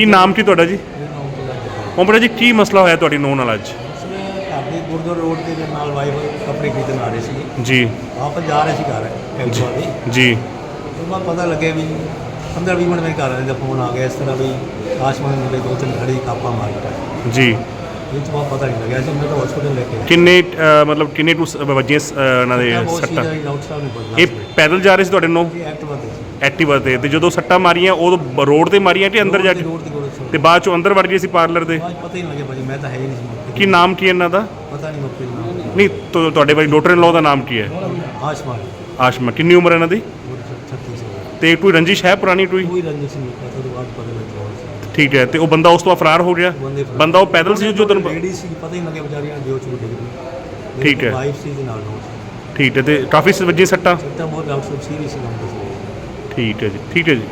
ਕੀ ਨਾਮ ਕੀ ਤੁਹਾਡਾ ਜੀ? ਓਮਰਾ ਜੀ ਕੀ ਮਸਲਾ ਹੋਇਆ ਤੁਹਾਡੀ ਨੋਨ ਨਾਲ ਅੱਜ? ਉਸਨੇ ਘਰ ਦੇ ਗੁਰਦੁਆਰਾ ਰੋਡ ਤੇ ਦੇ ਨਾਲ ਵਾਈਫ ਕੱਪੜੇ ਖਰੀਦਣ ਆ ਰਹੇ ਸੀ ਜੀ। ਆਪ ਜਾ ਰਹੇ ਸੀ ਘਰ ਐਕਚੁਅਲੀ ਵਾਲੀ। ਜੀ। ਉਹ ਮੈਂ ਪਤਾ ਲੱਗਿਆ ਵੀ 15 20 ਮਿੰਟ ਮੇਰੇ ਘਰ ਵਾਲੇ ਦਾ ਫੋਨ ਆ ਗਿਆ ਇਸ ਤਰ੍ਹਾਂ ਵੀ ਆਸ਼ਮਾਨ ਮੁੰਡੇ ਦੋ ਤਿੰਨ ਖੜੀ ਕਾਪਾ ਮਾਰ ਕੇ ਜੀ। ਇਹ ਤੋਂ ਬਾਅਦ ਪਤਾ ਨਹੀਂ ਲੱਗਿਆ ਸੀ ਮੈਂ ਤਾਂ ਹਸਪੀਟਲ ਲੈ ਕੇ ਆਇਆ। ਕਿੰਨੇ ਮਤਲਬ ਕਿੰਨੇ ਟੂ ਸ- ਅ, ਇਹਨਾਂ ਦੇ ਸੱਟਾਂ? ਇਹ ਪੈਦਲ ਜਾ ਰਹੇ ਸੀ ਤੁਹਾਡੇ ਨੂੰ ਸੀ ਐਕਟਿਵਾ ਤੇ। ਸੀ ਐਕਟਿਵਾ ਤੇ ਤੇ ਜਦੋਂ ਸੱਟਾਂ ਮਾਰੀਆਂ ਉਹ ਰੋਡ ਤੇ ਮਾਰੀਆਂ ਕਿ ਅੰਦਰ ਜਾ ਕੇ? ਰੋਡ ਤੇ ਤੇ ਤੇ ਬਾਅਦ ਚੋਂ ਅੰਦਰ ਵੜ ਗਏ ਸੀ ਪਾਰਲਰ ਦੇ? ਬਾਅਦ 'ਚ ਪਤਾ ਹੀ ਨਹੀਂ ਲੱਗਿਆ ਭਾਜੀ ਮੈਂ ਤਾਂ ਹੈ ਹੀ ਨਹੀਂ ਸੀ ਮੌਕੇ ਕੀ ਨਾਮ ਕੀ ਇਹਨਾਂ ਦਾ? ਤੇ। ਪਤਾ ਨਹੀਂ ਮੌਕੇ ਦਾ ਨਾਮ। ਨਹੀਂ ਤੁ- ਤੁਹਾਡੇ ਬਾਈ ਡਾਕਟਰ ਇਨ ਲਾਅ ਦਾ ਨਾਮ ਕੀ ਹੈ? ਆਸ਼ਮਾਨ ਆਸ਼ਮਾ ਕਿੰਨੀ ਉਮਰ ਹੈ ਇਹਨਾਂ ਦੀ? ਉਹ 36 ਸਾਲ। ਤੇ ਕੋਈ ਰੰਜਿਸ਼ ਹੈ ਪੁਰਾਣੀ ਕੋਈ? ਕੋਈ ਰੰਜਿਸ਼ ਨਹੀਂ ਪਤਾ ਤੋਂ ਬਾਅਦ ਪਤਾ ਲੱਗਿਆ ਹੋਰ ਸੀ। ਠੀਕ ਹੈ ਤੇ ਉਹ ਬੰਦਾ ਉਸ ਤੋਂ ਬਾਅਦ ਫਰਾਰ ਹੋ ਗਿਆ? ਬੰਦੇ ਫਰਾਰ- ਬੰਦਾ ਉਹ ਪੈਦਲ ਸੀ ਜੋ ਲੇਡੀ ਸੀ ਪਤਾ ਹੀ ਨਹੀਂ ਲੱਗਿਆ ਵਿਚਾਰੀਆਂ ਜੋ ਚੂ ਡਿੱਗ ਠੀਕ ਹੈ। ਵਾਈਫ ਸੀ ਦੇ ਨਾਲ ਠੀਕ ਹੈ ਤੇ ਕਾਫੀ ਵੱਜੀਆਂ ਸੱਟਾਂ? ਸੱਟਾਂ ਬਹੁਤ ਡਾਕਟਰ ਸੀਰੀਅਸ ਸੀ ਸੀ। ਠੀਕ ਹੈ ਜੀ ਠੀਕ ਹੈ ਜੀ।